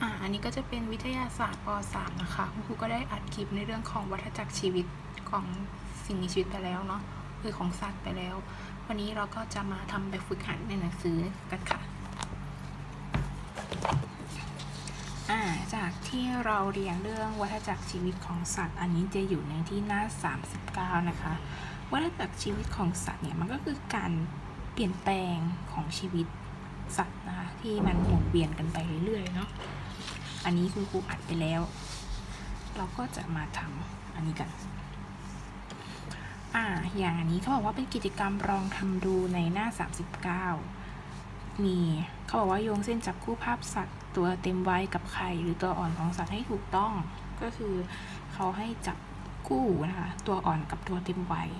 อ่าอันนี้ก็จะเป็นวิทยาศาสตร์ป .3 นะคะคุณครูก็ได้อัดคลิปในเรื่องของวัฏจักรชีวิตของสิ่งมีชีวิตไปแล้วเนาะคือของสัตว์ไปแล้ว วันนี้เราก็จะมาทำแบบฝึกหัดในหนังสือกันค่ะอ่าจากที่เราเรียนเรื่องวัฏจักรชีวิตของสัตว์ อันนี้จะอยู่ในที่หน้า 39 นะคะ วัฏจักรชีวิตของสัตว์เนี่ยมันก็คือการเปลี่ยนแปลงของชีวิตสัตว์นะคะที่มันหมุนเวียนกันไปเรื่อยๆเนาะ อันนี้คือครูอัดไปแล้ว เราก็จะมาทำอันนี้กัน อ่า อย่างอันนี้เขาบอกว่าเป็นกิจกรรมลองทำดูในหน้า 39 มีเขาบอกว่าโยงเส้นจับคู่ภาพสัตว์ ตัวเต็มวัยกับไข่หรือตัวอ่อนของสัตว์ให้ถูกต้อง ก็คือเขาให้จับคู่นะคะ ตัวอ่อนกับตัวเต็มวัย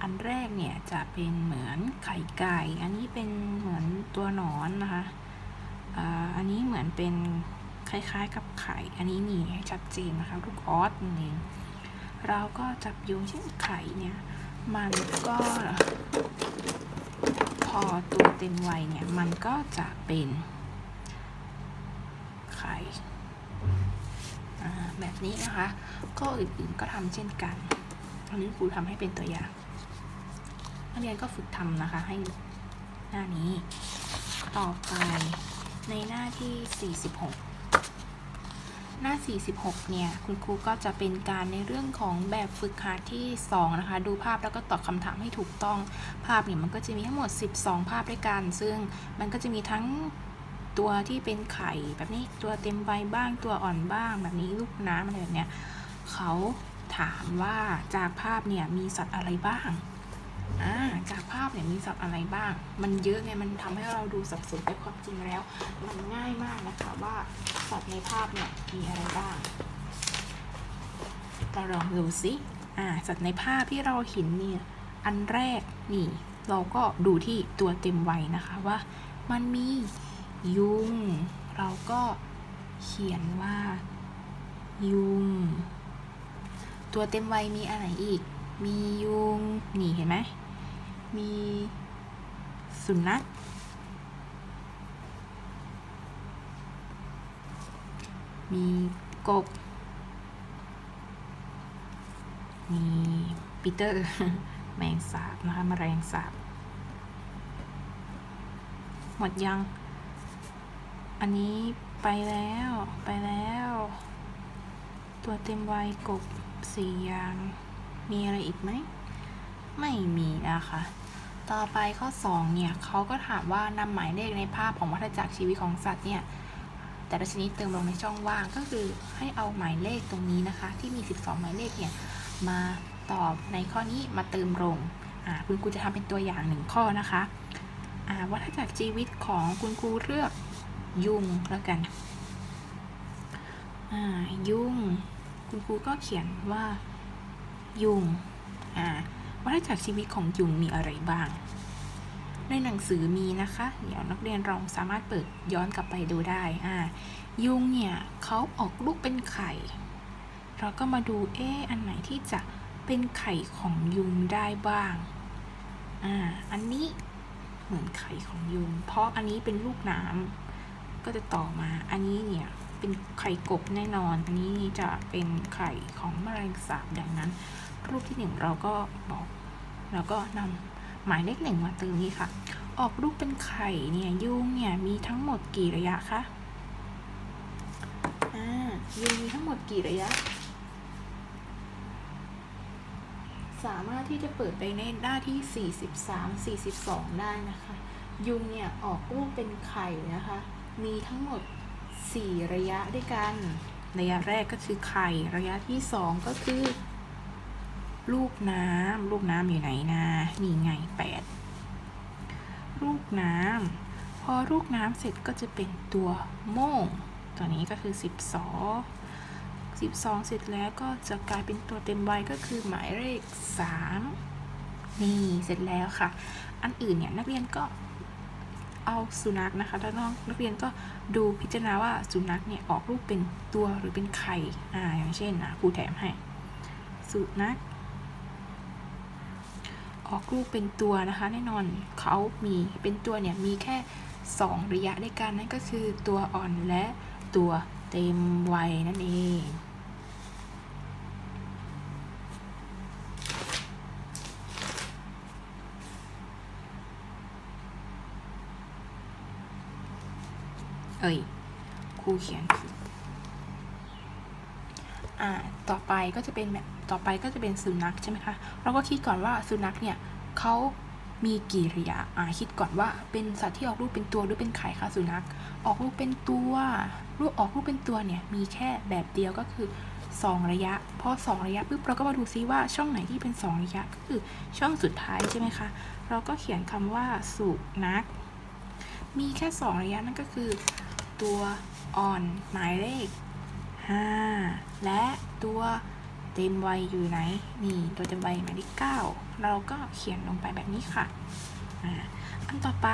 อันแรกเนี่ยจะเป็นเหมือนไข่ไก่ อันนี้เป็นเหมือนตัวหนอนนะคะออันนี้เหมือนเป็น คล้ายๆ กับไข่ อันนี้นี่ชัดเจนนะคะลูกออสนั่นเองเราก็จับโยงเช่นไข่เนี่ย มันก็พอตัวเต็มวัยเนี่ย มันก็จะเป็นไข่แบบนี้นะคะ ก็อื่นๆก็ทำเช่นกันอันนี้ครูทำให้เป็นตัวอย่างนักเรียนก็ฝึกทำนะคะ ให้หน้านี้ ต่อไปในหน้าที่ 46 หน้า 46 เนี่ย คุณครูก็จะเป็นการในเรื่องของแบบฝึกหัดที่ 2 นะคะ ดูภาพแล้วก็ตอบคำถามให้ถูกต้อง ภาพเนี่ยมันก็จะมีทั้งหมด 12 ภาพด้วยกัน ซึ่งมันก็จะมีทั้งตัวที่เป็นไข่แบบนี้ ตัวเต็มใบบ้าง ตัวอ่อนบ้าง แบบนี้ ลูกน้ำอะไรแบบเนี้ย เขาถามว่าจากภาพเนี่ยมีสัตว์อะไรบ้าง จากภาพเนี่ยมีสัตว์อะไรบ้าง มันเยอะไง มันทำให้เราดูสับสนแต่ความจริงแล้ว มันง่ายมากนะคะว่าสัตว์ในภาพเนี่ยมีอะไรบ้างเราลองดูสิอ่าสัตว์ในภาพที่เราเห็นเนี่ย อันแรกนี่ เราก็ดูที่ตัวเต็มวัยนะคะว่ามันมียุง เราก็เขียนว่า ยุง ตัวเต็มวัยมีอะไรอีก มียุง นี่เห็นไหม มีสุนัข มีกบ มีปีเตอร์ แมงสาบนะคะแมลงสาบ หมดยัง อันนี้ไปแล้ว ไปแล้ว ตัวเต็มวัยกบสี่อย่าง มีอะไรอีกไหม ไม่มีนะคะ ต่อไปข้อ 2 เนี่ยเขาก็ถามว่านำหมายเลขในภาพของวัฏจักรชีวิตของสัตว์เนี่ย แต่ละชนิดเติมลงในช่องว่างก็คือให้เอาหมายเลขตรงนี้นะคะ ที่มี 12 หมายเลขเนี่ย มาตอบในข้อนี้มาเติมลงคุณครูจะทำเป็นตัวอย่างหนึ่งข้อนะคะวัฏจักรชีวิตของคุณครูเลือกยุงแล้วกันยุงคุณครูก็เขียนว่า ยุงอ่าวัฏจักรชีวิตของยุงมีอะไรบ้าง ในหนังสือมีนะคะ เดี๋ยวนักเรียนลองสามารถเปิดย้อนกลับไปดูได้อ่ายุงเนี่ยเขาออกลูกเป็นไข่ เราก็มาดูเอ๊อันไหนที่จะเป็นไข่ของยุงได้บ้างอ่าอันนี้เหมือนไข่ของยุง เพราะอันนี้เป็นลูกน้ำก็จะต่อมา อันนี้เนี่ยเป็นไข่กบแน่นอน อันนี้จะเป็นไข่ของแมลงสาบดังนั้น รูปที่หนึ่งเราก็บอกแล้วก็นำหมายเลขหนึ่งมาเติมนี้ค่ะ ออกลูกเป็นไข่เนี่ยยุงเนี่ยมีทั้งหมดกี่ระยะคะอ่ายุงมีทั้งหมดกี่ระยะ สามารถที่จะเปิดไปในหน้าที่ 43 42 ได้นะคะ ยุงเนี่ยออกลูกเป็นไข่นะคะ มีทั้งหมด 4 ระยะด้วยกัน ระยะแรกก็คือไข่ ระยะที่ 2 ก็คือ ลูกน้ำลูกน้ำอยู่ไหนนะนี่ไง8ลูกน้ำพอลูกน้ำเสร็จก็จะเป็นตัวโม่ง ตัวนี้ก็คือ12 12เสร็จแล้วก็จะกลายเป็นตัวเต็มวัยก็คือหมายเลข3นี่เสร็จแล้วค่ะ อันอื่นเนี่ยนักเรียนก็เอาสุนัขนะคะแล้วน้องนักเรียนก็ดูพิจารณาว่าสุนัขเนี่ยออกลูกเป็นตัวหรือเป็นไข่ อ่า อย่างเช่นนะครูแถมให้ สุนัข ออกลูกเป็นตัวนะคะ แน่นอนเขามีเป็นตัวเนี่ยมีแค่ 2 ระยะด้วยกันนั่นก็คือตัวอ่อนและตัวเต็มวัยนั่นเองเอ้ยครูเขียนผิด อ่าต่อไปก็จะเป็นแบบต่อไปก็จะเป็นสุนัขใช่ไหมคะ เราก็คิดก่อนว่าสุนัขเนี่ยเขามีกี่ระยะอ่าคิดก่อนว่าเป็นสัตว์ที่ออกลูกเป็นตัวหรือเป็นไข่คะสุนัข ออกลูกเป็นตัวลูกออกลูกเป็นตัวเนี่ยมีแค่แบบเดียวก็คือ 2 ระยะ พอ 2 ระยะปุ๊บเราก็มาดูซิว่าช่องไหนที่เป็น 2 ระยะก็คือช่องสุดท้ายใช่ไหมคะ เราก็เขียนคำว่าสุนัข มีแค่ 2 ระยะนั่นก็คือ ตัวอ่อนหมายเลข 5 และตัวเต็มวัยอยู่ไหน นี่ตัวเต็มวัยหมายเลข9เราก็เขียนลงไปแบบนี้ค่ะอันต่อไป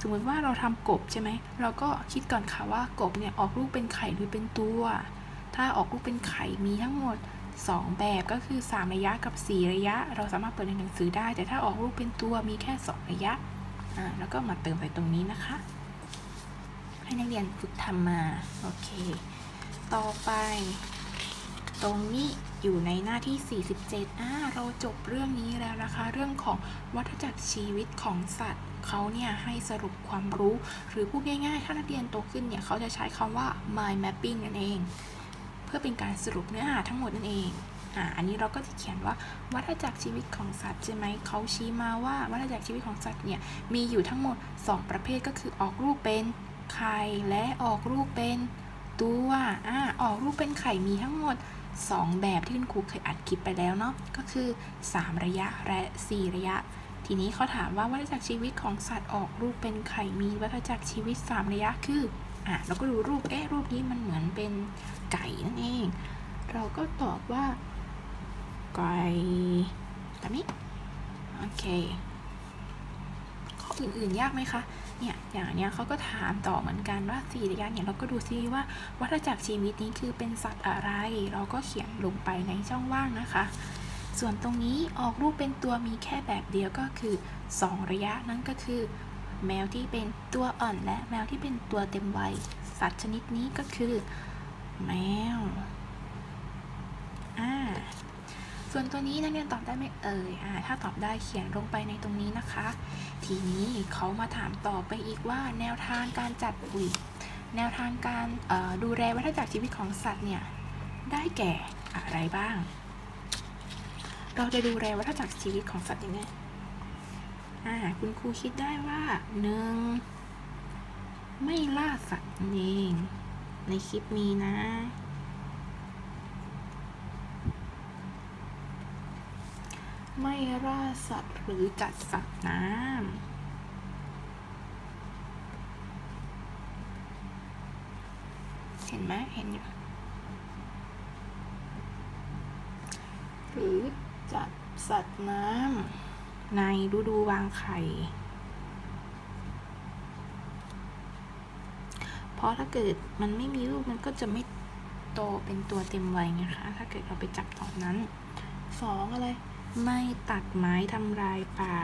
สมมติว่าเราทำกบใช่ไหม เราก็คิดก่อนค่ะว่ากบเนี่ยออกลูกเป็นไข่หรือเป็นตัว ถ้าออกลูกเป็นไข่มีทั้งหมด 2 แบบก็คือ 3 ระยะกับ 4 ระยะ เราสามารถเปิดในหนังสือได้ แต่ถ้าออกลูกเป็นตัวมีแค่ 2 ระยะอ่าแล้วก็มาเติมใส่ตรงนี้นะคะ ให้นักเรียนฝึกทำมา โอเค ต่อไป ตรงนี้อยู่ในหน้าที่ 47อ่าเราจบเรื่องนี้แล้วนะคะ เรื่องของวัฏจักรชีวิตของสัตว์เขาเนี่ยให้สรุปความรู้ หรือพูดง่ายๆ ถ้านักเรียนโตขึ้นเนี่ย เขาจะใช้คำว่า mind mapping นั่นเอง เพื่อเป็นการสรุปเนื้อหาทั้งหมดนั่นเองอ่าอันนี้เราก็จะเขียนว่าวัฏจักรชีวิตของสัตว์ใช่ไหมเขาชี้มาว่าวัฏจักรชีวิตของสัตว์เนี่ยมีอยู่ทั้งหมด 2 ประเภทก็คือออกลูกเป็นไข่และออกลูกเป็น ตัวอ่าออกลูกเป็นไข่มีทั้งหมด 2 แบบที่คุณครูเคยอัดคลิปไปแล้วเนาะก็คือ 3 ระยะและ 4 ระยะ ทีนี้เขาถามว่าวัฏจักรชีวิตของสัตว์ออกลูกเป็นไข่มีวัฏจักรชีวิต 3 ระยะคืออะเราก็ดูรูปเอ๊ะรูปนี้มันเหมือนเป็นไก่นั่นเอง เราก็ตอบว่าไก่แบบนี้โอเค ข้ออื่นๆยากไหมคะเนี่ยอย่างเนี้ยเขาก็ถามต่อเหมือนกันว่าสี่ระยะเนี่ยเราก็ดูซิว่าวัฏจักรชีวิตนี้คือเป็นสัตว์อะไร เราก็เขียนลงไปในช่องว่างนะคะ ส่วนตรงนี้ออกรูปเป็นตัวมีแค่แบบเดียวก็คือ 2 ระยะนั่นก็คือ แมวที่เป็นตัวอ่อนและแมวที่เป็นตัวเต็มวัยสัตว์ชนิดนี้ก็คือ แมวอ่า ส่วนตัวนี้นักเรียนตอบได้ไหมเอ่ยอ่าถ้าตอบได้เขียนลงไปในตรงนี้นะคะ ทีนี้เขามาถามต่อไปอีกว่าแนวทางการจัดอุยแนวทางการดูแลวัฏจักรชีวิตของสัตว์เนี่ยได้แก่อะไรบ้าง เราจะดูแลวัฏจักรชีวิตของสัตว์ยังไงอ่าคุณครูคิดได้ว่าหนึ่งไม่ล่าสัตว์นั่เอง ในคลิปมีนะ ไม่ล่าสัตว์หรือจัดสัตว์น้ำเห็นไหมเห็นอยู่ หรือจัดสัตว์น้ำในฤดูวางไข่เพราะถ้าเกิดมันไม่มีลูกมันก็จะไม่โตเป็นตัวเต็มวัยไงคะ ถ้าเกิดเราไปจับตอนนั้น สองอะไร ไม่ตัดไม้ทำลายป่า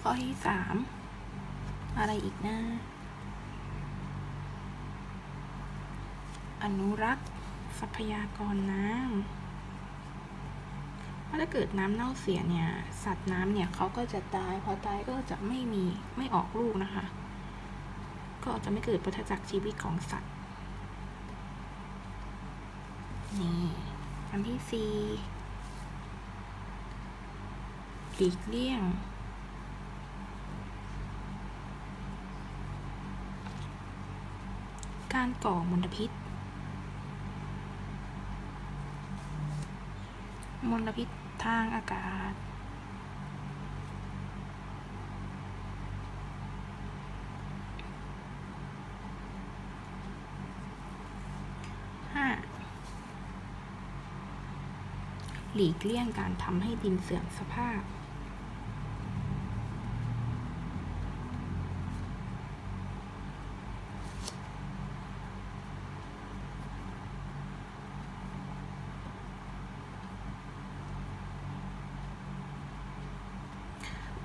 ข้อที่สามอะไรอีกนะอนุรักษ์ทรัพยากรน้ำ ราะถ้าเกิดน้ำเน่าเสียเนี่ยสัตว์น้ำเนี่ยเขาก็จะตายพอตายก็จะไม่มีไม่ออกลูกนะคะ ก็จะไม่เกิดวัฏจักรชีวิตของสัตว์นี่อันที่สี่หลีกเลี่ยง การก่อมลพิษ มลพิษ ทางอากาศห้าหลีกเลี่ยงการทำให้ดินเสื่อมสภาพ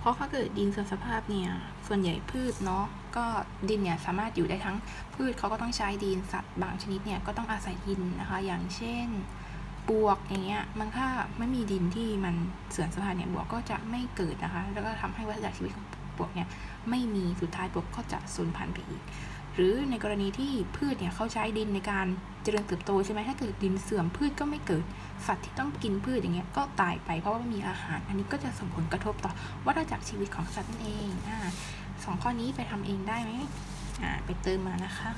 ราะถ้าเกิดดินเสื่อมสภาพเนี่ย ส่วนใหญ่พืชเนาะ ก็ดินเนี่ยสามารถอยู่ได้ทั้งพืชเขาก็ต้องใช้ดิน สัตว์บางชนิดเนี่ยก็ต้องอาศัยดินนะคะ อย่างเช่นบวกอย่างเงี้ย มันถ้าไม่มีดินที่มันเสื่อมสภาพเนี่ยบวกก็จะไม่เกิดนะคะ แล้วก็ทำให้วัฏจักรชีวิตของบวกเนี่ยไม่มี สุดท้ายบวกก็จะสูญพันธุ์ไปอีก หรือในกรณีที่พืชเนี่ยเขาใช้ดินในการเจริญเติบโตใช่ไหมถ้าเกิดดินเสื่อมพืชก็ไม่เกิด สัตว์ที่ต้องกินพืชอย่างเงี้ยก็ตายไปเพราะว่าไม่มีอาหาร อันนี้ก็จะส่งผลกระทบต่อวัฏจักรชีวิตของสัตว์นั่นเองอ่าสองข้อนี้ไปทำเองได้ไหมอ่าไปเติมมานะคะ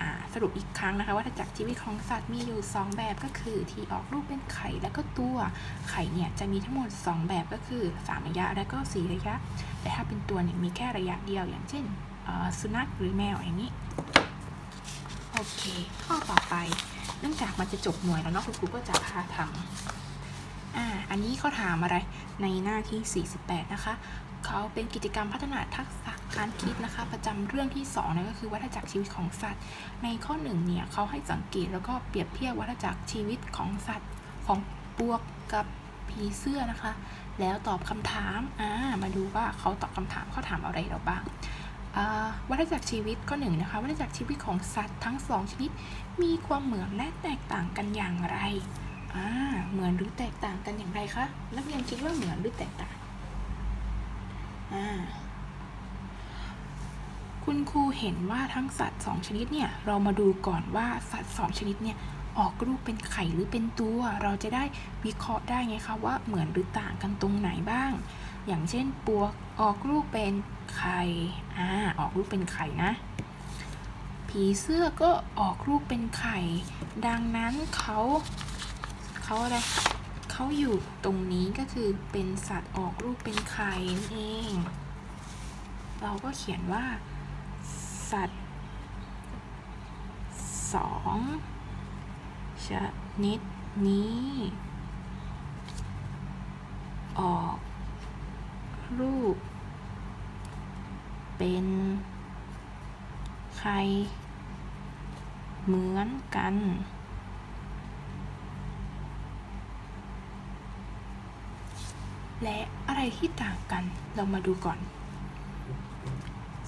อ่าสรุปอีกครั้งนะคะวัฏจักรชีวิตของสัตว์มีอยู่ 2 แบบก็คือ ที่ออกลูกเป็นไข่แล้วก็ตัวไข่เนี่ยจะมีทั้งหมด 2 แบบก็คือ 3 ระยะและก็ 4 ระยะ แต่ถ้าเป็นตัวเนี่ยมีแค่ระยะเดียวอย่างเช่น สุนัขหรือแมวอย่างนี้ โอเค ข้อต่อไป เนื่องจากมันจะจบหน่วยแล้วเนาะคุณครูก็จะพาทำอ่าอันนี้เขาถามอะไรในหน้าที่ 48 นะคะเขาเป็นกิจกรรมพัฒนาทักษะการคิดนะคะ ประจำเรื่องที่2นั่นก็คือวัฏจักรชีวิตของสัตว์ ในข้อหนึ่งเนี่ยเขาให้สังเกตแล้วก็เปรียบเทียบวัฏจักรชีวิตของสัตว์ของปวกกับผีเสื้อนะคะ แล้วตอบคำถามอ่ามาดูว่าเขาตอบคำถามเขาถามอะไรเราบ้าง วัฏจักรชีวิตข้อหนึ่งนะคะวัฏจักรชีวิตของสัตว์ทั้งสองชนิด มีความเหมือนและแตกต่างกันอย่างไรเหมือนหรือแตกต่างกันอย่างไรคะนักเรียนคิดว่าเหมือนหรือแตกต่างคุณครูเห็นว่าทั้งสัตว์สองชนิดเนี่ยเรามาดูก่อนว่าสัตว์สองชนิดเนี่ยออกลูกเป็นไข่หรือเป็นตัว เราจะได้วิเคราะห์ได้ไงคะว่าเหมือนหรือต่างกันตรงไหนบ้าง อย่างเช่นปวกออกลูกเป็นไข่อ่าออกลูกเป็นไข่นะ ผีเสื้อก็ออกลูกเป็นไข่ ดังนั้นเขาเขาอะไรเขาอยู่ตรงนี้ก็คือเป็นสัตว์ออกลูกเป็นไข่นั่นเอง เราก็เขียนว่า สัตว์สองชนิดนี้ ออก ลูกเป็น ใคร เหมือนกัน และอะไรที่ต่างกันเรามาดูก่อน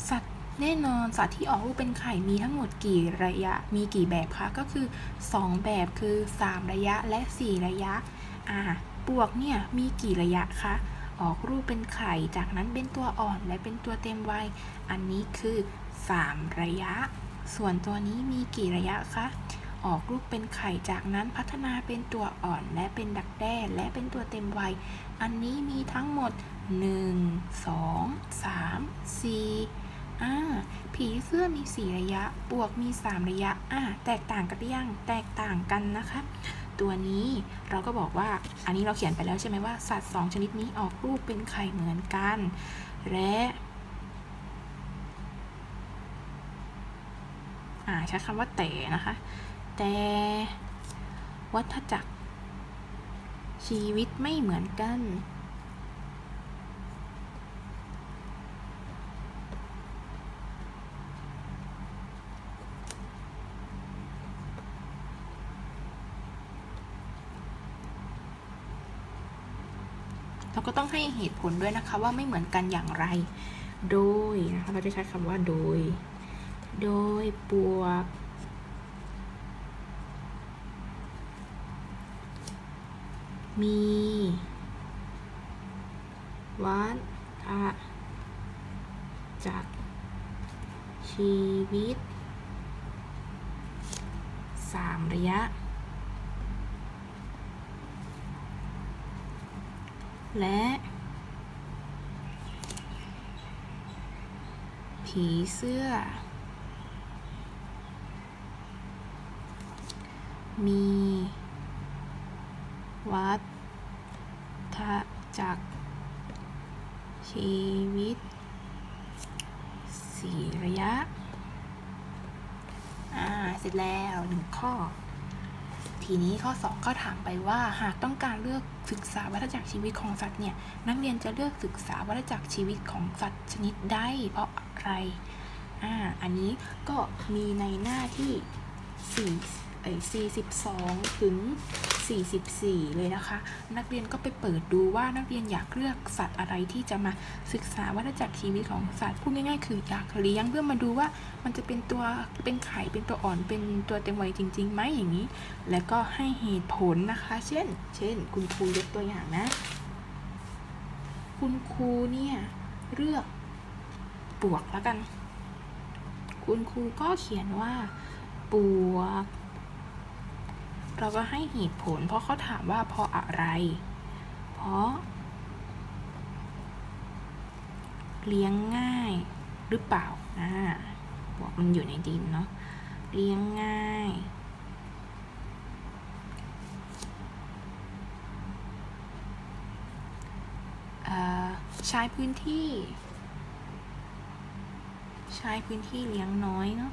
สัตว์แน่นอนสัตว์ที่ออกลูกเป็นไข่มีทั้งหมดกี่ระยะ มีกี่แบบคะ ก็คือ 2 แบบคือ 3 ระยะและ 4 ระยะ อ่า ปวกเนี่ยมีกี่ระยะคะ ออกลูกเป็นไข่ จากนั้นเป็นตัวอ่อนและเป็นตัวเต็มวัย อันนี้คือ 3 ระยะ ส่วนตัวนี้มีกี่ระยะคะ ออกลูกเป็นไข่ จากนั้นพัฒนาเป็นตัวอ่อนและเป็นดักแด้และเป็นตัวเต็มวัย อันนี้มีทั้งหมด 1 2 3 4อ่าผีเสื้อมี 4 ระยะปวกมี 3 ระยะอ่าแตกต่างกันหรือยัง แตกต่างกันนะคะ ตัวนี้ เราก็บอกว่าอันนี้เราเขียนไปแล้วใช่ไหมว่าสัตว์ 2 ชนิดนี้ออกลูกเป็นไข่เหมือนกัน และอ่าใช้คำว่าแต่นะคะ แต่วัฏจักรชีวิตไม่เหมือนกัน เราก็ต้องให้เหตุผลด้วยนะคะว่าไม่เหมือนกันอย่างไร โดยนะคะเราจะใช้คำว่าโดย โดยปวกมีวัฏจักรชีวิตสามระยะ และผีเสื้อ มี วัฏจักร ชีวิต สี่ระยะ อ่า เสร็จแล้วหนึ่งข้อ ทีนี้ข้อ 2 ก็ถามไปว่าหากต้องการเลือกศึกษาวัฏจักรชีวิตของสัตว์เนี่ยนักเรียนจะเลือกศึกษาวัฏจักรชีวิตของสัตว์ชนิดใดเพราะอะไรอ่าอันนี้ก็มีในหน้าที่4 เอ้42 ถึง 44 เลยนะคะ นักเรียนก็ไปเปิดดูว่านักเรียนอยากเลือกสัตว์อะไรที่จะมาศึกษาวัฏจักรชีวิตของสัตว์พูดง่ายๆ คืออยากเลี้ยงเพื่อมาดูว่ามันจะเป็นตัวเป็นไข่เป็นตัวอ่อนเป็นตัวเต็มวัยจริงๆไหมอย่างนี้ แล้วก็ให้เหตุผลนะคะ เช่น เช่น คุณครูยกตัวอย่างนะ คุณครูเนี่ยเลือกปวกแล้วกัน คุณครูก็เขียนว่าปวก เราก็ให้เหตุผล เพราะเขาถามว่าเพราะอะไร เพราะ เลี้ยงง่ายหรือเปล่าอ่าบอกมันอยู่ในดินเนาะเลี้ยงง่าย ใช้พื้นที่ ใช้พื้นที่เลี้ยงน้อยเนาะ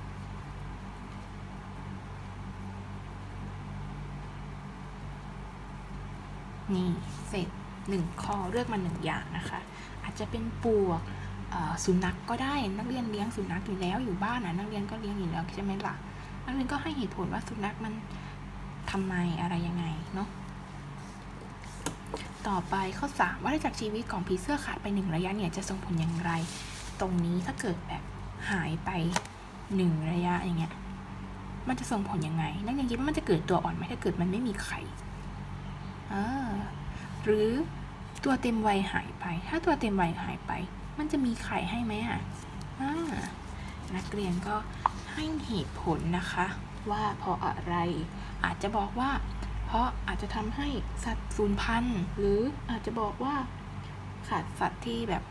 นี่เสร็จหนึ่งข้อเลือกมาหนึ่งอย่างนะคะ อาจจะเป็นปลวกสุนัขกก็ได้นักเรียนเลี้ยงสุนัขอยู่แล้วอยู่บ้านนะนักเรียนก็เลี้ยงอยู่แล้วใช่ไหมล่ะนักเรียนก็ให้เหตุผลว่าสุนัขมันทำไมอะไรยังไงเนาะต่อไปข้อ3ว่าจากรชีวิตของผีเสื้อขาดไปหนึ่งระยะเนี่ยจะส่งผลอย่างไร ตรงนี้ถ้าเกิดแบบหายไปหนึ่งระยะอย่างเงี้ยมันจะส่งผลยังไง นักเรียนคิดว่ามันจะเกิดตัวอ่อนไหมถ้าเกิดมันไม่มีไข่ หรือตัวเต็มวัยหายไป ถ้าตัวเต็มวัยหายไป มันจะมีไข่ให้ไหมอะนักเรียนก็ให้เหตุผลนะคะ ว่าเพราะอะไร อาจจะบอกว่า เพราะอาจจะทำให้สัตว์สูญพันธุ์หรืออาจจะบอกว่าขาดสัตว์ที่แบบ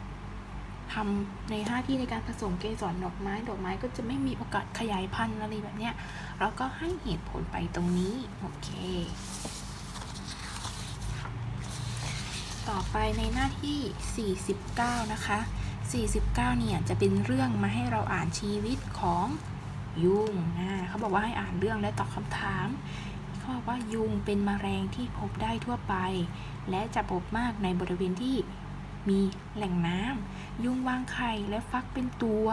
ทำในหน้าที่ในการผสมเกสรดอกไม้ดอกไม้ก็จะไม่มีโอกาสขยายพันธุ์อะไรแบบเนี้ยเราก็ให้เหตุผลไปตรงนี้ โอเค ต่อไปในหน้าที่ 49 นะคะ 49 เนี่ยจะเป็นเรื่องมาให้เราอ่านชีวิตของยุงนะเขาบอกว่าให้อ่านเรื่องและตอบคำถามเขาบอกว่ายุงเป็นมแมลงที่พบได้ทั่วไป และจะพบมากในบริเวณที่มีแหล่งน้ำยุงวางไข่และฟักเป็นตัว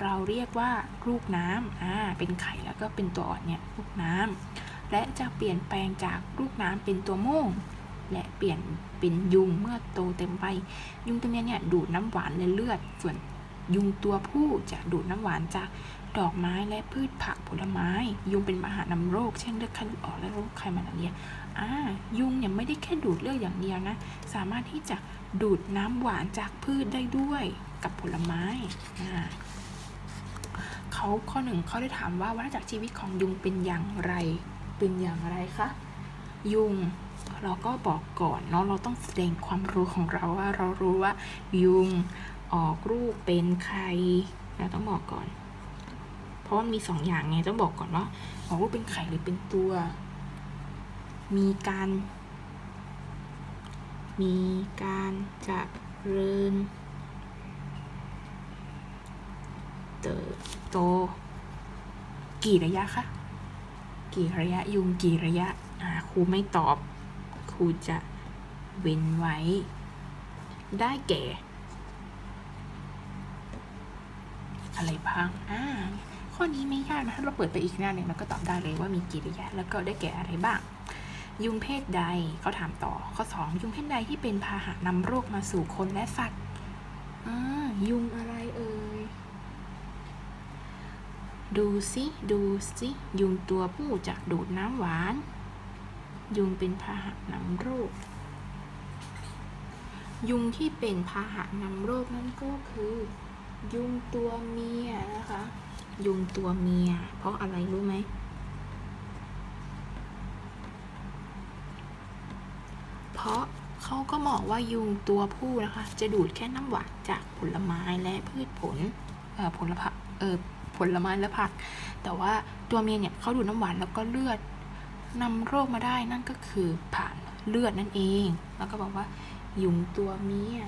เราเรียกว่าลูกน้ำอ่าเป็นไข่แล้วก็เป็นตัวอ่อนเนี่ยลูกน้ำและจะเปลี่ยนแปลงจากลูกน้ำเป็นตัวโม่ง และเปลี่ยนเป็นยุงเมื่อโตเต็มวัยยุงตัวเนี้ยเนี่ยดูดน้ำหวานและเลือด ส่วนยุงตัวผู้จะดูดน้ำหวานจากดอกไม้และพืชผักผลไม้ ยุงเป็นมหานำโรค เช่นเลือดไข้เลืออกและโรคไข้มาลาเรียอ่ายุงเนี่ยไม่ได้แค่ดูดเลือดอย่างเดียวนะ สามารถที่จะดูดน้ำหวานจากพืชได้ด้วยกับผลไม้อ่าเขาข้อหนึ่งเขาได้ถามว่าวัฏจักรชีวิตของยุงเป็นอย่างไร เป็นอย่างไรคะยุง เราก็บอกก่อนเนาะเราต้องแสดงความรู้ของเราว่าเรารู้ว่ายุงออกลูกเป็นใครเราต้องบอกก่อน เพราะมันมีสองอย่างไงต้องบอกก่อนว่าออกลูกเป็นไข่หรือเป็นตัว มีการ มีการจะเริญเติบโต กี่ระยะคะกี่ระยะยุงกี่ระยะอ่าครูไม่ตอบ รูจะเว้นไว้ ได้แก่ อะไรบ้างอ่าข้อนี้ไม่ยากนะ ถ้าเราเปิดไปอีกหน้าหนึ่งเราก็ตอบได้เลยว่ามีกี่ระยะแล้วก็ได้แก่อะไรบ้าง ยุงเพศใดเขาถามต่อ ข้อ 2 ยุงเพศใดที่เป็นพาหะนำโรคมาสู่คนและสัตว์อ่ายุงอะไรเอ่ย ดูสิ ดูสิ ยุงตัวผู้จะดูดน้ำหวาน ยุงเป็นพาหะนำโรค ยุงที่เป็นพาหะนำโรคนั่นก็คือ ยุงตัวเมียนะคะ ยุงตัวเมีย เพราะอะไรรู้ไหม เพราะเขาก็มองว่ายุงตัวผู้นะคะ จะดูดแค่น้ำหวานจากผลไม้และพืชผลเอ่อผลผักเอ่อผลไม้และผัก แต่ว่าตัวเมียเนี่ยเขาดูดน้ำหวานแล้วก็เลือด นำโรคมาได้นั่นก็คือผ่านเลือดนั่นเอง แล้วก็บอกว่า ยุงตัวเมีย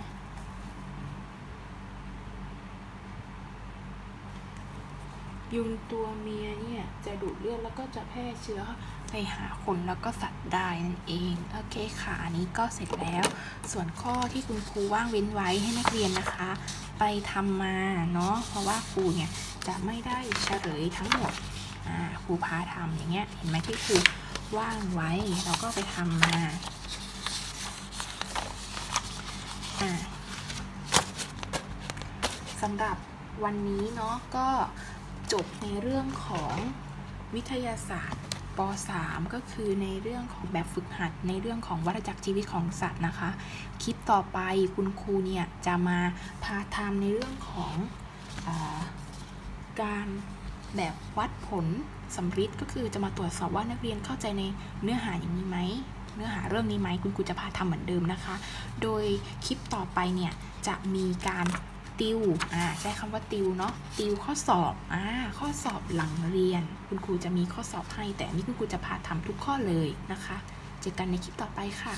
ยุงตัวเมียเนี่ยจะดูดเลือดแล้วก็จะแพร่เชื้อไปหาคนแล้วก็สัตว์ได้นั่นเอง โอเคค่ะอันนี้ก็เสร็จแล้ว ส่วนข้อที่คุณครูว่างเว้นไว้ให้นักเรียนนะคะ ไปทำมาเนาะเพราะว่าครูเนี่ยจะไม่ได้เฉลยทั้งหมดครูพาทำอย่างเงี้ยเห็นไหมที่ครู ว่างไว้ เราก็ไปทำมาอ่าสำหรับวันนี้เนาะก็จบในเรื่องของวิทยาศาสตร์ป .3 ก็คือในเรื่องของแบบฝึกหัด ในเรื่องของวัฏจักรชีวิตของสัตว์นะคะ คลิปต่อไปคุณครูเนี่ยจะมาพาทำในเรื่องของอการ แบบวัดผลสำริดก็คือจะมาตรวจสอบว่านักเรียนเข้าใจในเนื้อหาอย่างนี้ไหมเนื้อหาเรื่องนี้ไหมคุณครูจะพาทำเหมือนเดิมนะคะ โดยคลิปต่อไปเนี่ยจะมีการติวอ่าใช้คำว่าติวเนาะติวข้อสอบอ่าข้อสอบหลังเรียน คุณครูจะมีข้อสอบให้ แต่นนี้คุณครูจะพาทำทุกข้อเลยนะคะ เจอกันในคลิปต่อไปค่ะ